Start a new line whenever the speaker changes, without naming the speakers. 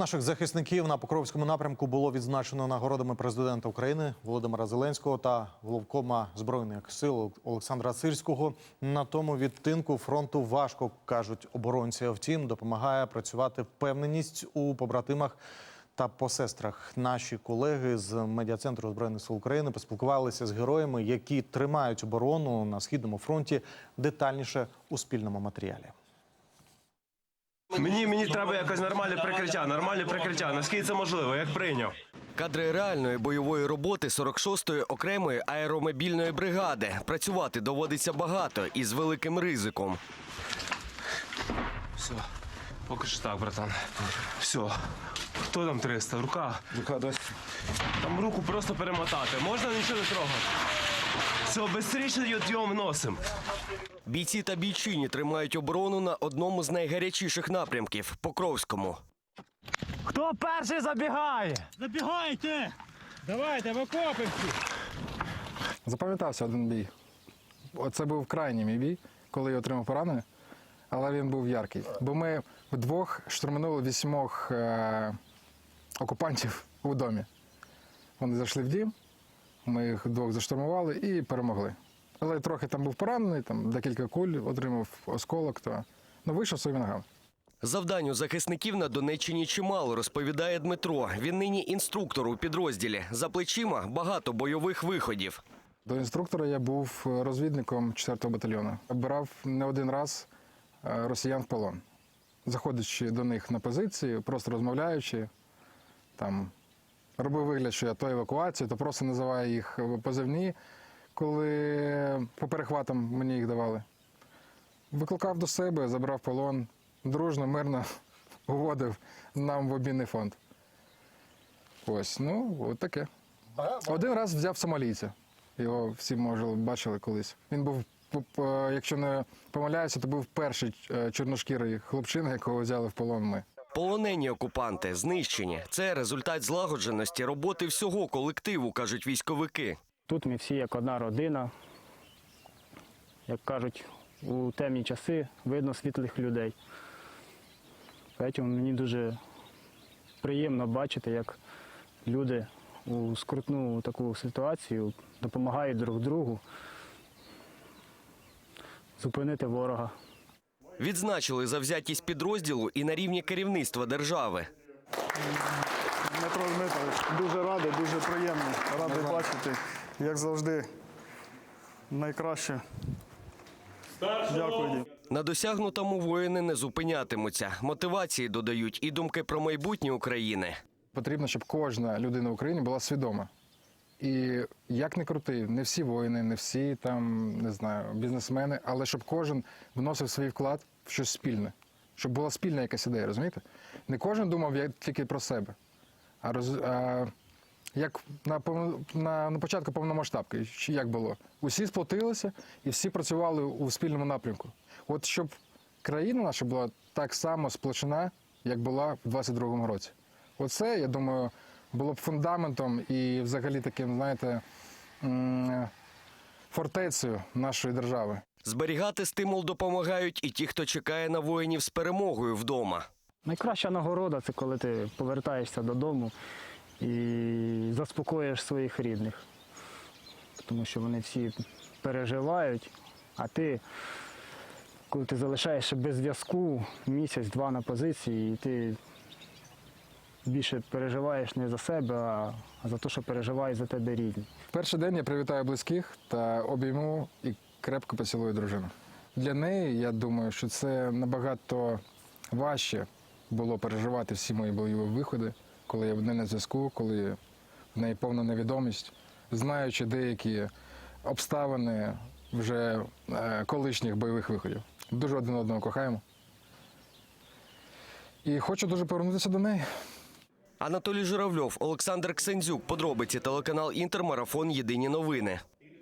Наших захисників на Покровському напрямку було відзначено нагородами президента України Володимира Зеленського та головкома збройних сил Олександра Сирського. На тому відтинку фронту важко кажуть оборонці. Втім, допомагає працювати впевненість у побратимах та посестрах. Наші колеги з медіа-центру збройних сил України поспілкувалися з героями, які тримають оборону на східному фронті. Детальніше у спільному матеріалі.
Мені мені треба якось нормальне прикриття, нормальне прикриття. Наскільки це можливо, як прийняв.
Кадри реальної бойової роботи 46-ї окремої аеромобільної бригади. Працювати доводиться багато і з великим ризиком.
Все, поки що так, братан. Все. Хто там 300? Рука. Рука досі. Там руку просто перемотати. Можна нічого не трогати. Все, швидше його носим.
Бійці та бійчині тримають оборону на одному з найгарячіших напрямків Покровському.
Хто перший забігає?
Забігайте! Давайте, в окопи!
Запам'ятався один бій. Оце був крайній мій бій, коли я отримав поранення, але він був яркий. Бо ми вдвох штурманули вісьмох е- окупантів у домі. Вони зайшли в дім, ми їх двох заштурмували і перемогли. Але трохи там був поранений, там декілька куль отримав осколок, то ну, вийшов своїми ногами.
Завдань у захисників на Донеччині чимало, розповідає Дмитро. Він нині інструктор у підрозділі. За плечима багато бойових виходів.
До інструктора я був розвідником 4-го батальйону. Обирав не один раз е, росіян в полон. Заходячи до них на позиції, просто розмовляючи, там, робив вигляд, що я то евакуація, то просто називаю їх позивні, коли по перехватам мені їх давали. Викликав до себе, забрав полон, дружно, мирно уводив нам в обмінний фонд. Ось, ну, от таке. Один раз взяв сомалійця. Його всі, може, бачили колись. Він був, якщо не помиляюся, то був перший е, чорношкірий хлопчина, якого взяли в полон ми.
Полонені окупанти знищені. Це результат злагодженості роботи всього колективу, кажуть військовики.
Тут ми всі як одна родина. Як кажуть, у темні часи видно світлих людей. Тому мені дуже приємно бачити, як люди у скрутну таку ситуацію допомагають друг другу зупинити ворога.
Відзначили завзятість підрозділу і на рівні керівництва держави.
Дмитро Дмитрович, дуже радий, дуже приємно. Радий бачити, як завжди. Найкраще. Дякую.
На досягнутому воїни не зупинятимуться. Мотивації додають і думки про майбутнє України.
Потрібно, щоб кожна людина в Україні була свідома. І як не крути, не всі воїни, не всі там, не знаю, бізнесмени, але щоб кожен вносив свій вклад в щось спільне, щоб була спільна якась ідея, розумієте? Не кожен думав як тільки про себе. А, роз, а як на, на, на початку повномасштабки, як було? Усі сплотилися і всі працювали у спільному напрямку. От щоб країна наша була так само сплочена, як була в 22-му році. Оце, я думаю, було б фундаментом і взагалі таким, знаєте, фортецею нашої держави.
Зберігати стимул допомагають і ті, хто чекає на воїнів з перемогою вдома.
Найкраща нагорода це коли ти повертаєшся додому і заспокоїш своїх рідних. Тому що вони всі переживають, а ти, коли ти залишаєшся без зв'язку місяць-два на позиції, і ти більше переживаєш не за себе, а за те, що переживають за тебе рідні.
Перший день я привітаю близьких та обійму і крепко поцілую дружину. Для неї, я думаю, що це набагато важче було переживати всі мої бойові виходи, коли я в не на зв'язку, коли в неї повна невідомість, знаючи деякі обставини вже е, колишніх бойових виходів. Дуже один одного кохаємо. І хочу дуже повернутися до неї.
Анатолій Журавльов, Олександр Ксензюк. Подробиці телеканал Інтермарафон. Єдині новини.